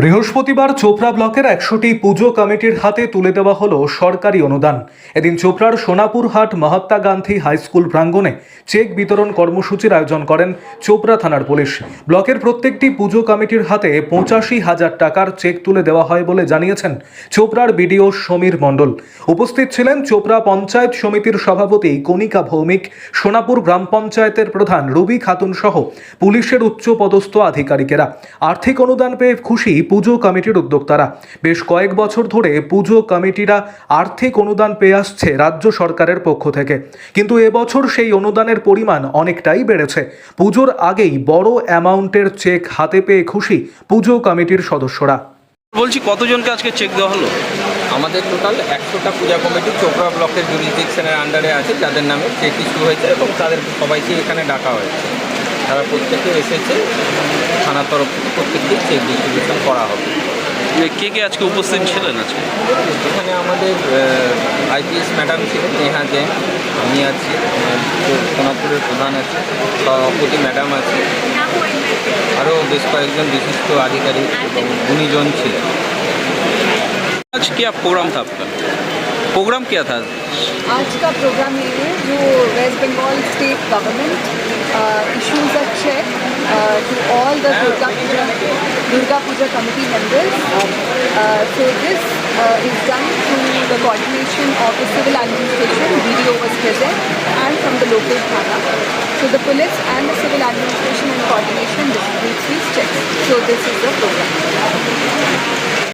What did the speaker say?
বৃহস্পতিবার চোপড়া ব্লকের একশোটি পুজো কমিটির হাতে তুলে দেওয়া হলো সরকারি অনুদান। এদিন চোপড়ার সোনাপুর হাট মহাত্মা গান্ধী হাইস্কুল প্রাঙ্গণে চেক বিতরণ কর্মসূচির আয়োজন করেন চোপড়া থানার পুলিশ। ব্লকের প্রত্যেকটি পুজো কমিটির হাতে পঁচাশি হাজার টাকার চেক তুলে দেওয়া হয় বলে জানিয়েছেন চোপড়ার বিডিও সমীর মণ্ডল। উপস্থিত ছিলেন চোপড়া পঞ্চায়েত সমিতির সভাপতি কণিকা ভৌমিক, সোনাপুর গ্রাম পঞ্চায়েতের প্রধান রবি খাতুন সহ পুলিশের উচ্চ পদস্থ আধিকারিকেরা। আর্থিক অনুদান পেয়ে খুশি পুজো কমিটির উদ্যোক্তারা। বেশ কয়েক বছর ধরে পুজো কমিটিরা আর্থিক অনুদান পেয়ে আসছে রাজ্য সরকারের পক্ষ থেকে। কিন্তু এবছর সেই অনুদানের পরিমাণ অনেকটাই বেড়েছে। পুজোর আগেই বড় অ্যামাউন্টের চেক হাতে পেয়ে খুশি পুজো কমিটির সদস্যরা। বলছি কতজনকে আজকে চেক দেওয়া হলো? আমাদের টোটাল একশোটা পূজা কমিটি চোপড়া ব্লকের জুরিসডিকশনের আন্ডারে আছে যাদের নামে চেক ইস্যু হয়েছে এবং তাদের সবাইকে এখানে ডাকা হয়েছে। তারা প্রত্যেকে এসেছে থানার তরফ থেকে প্রত্যেককেই চেক ডিস্ট্রিবিউশন করা হবে এ কে কে আজকে উপস্থিত ছিলেন আজকে এখানে আমাদের আইপিএস ম্যাডাম ছিলেন নেহা জৈন আমি আছি আমার সোনাপুরের প্রধান আছে সভাপতি ম্যাডাম আছে আরও বেশ কয়েকজন বিশিষ্ট আধিকারিক এবং গুণীজন ছিলেন आज क्या प्रोग्राम था आपका प्रोग्राम क्या था आज का प्रोग्राम ये है जो west Bengal state government issues a cheque to all the Durga Puja Durga Puja committee members so this is done through the coordination of the civil administration B D O present and from the local thana so the police and the civil administration and coordination distributes cheque so this is the programme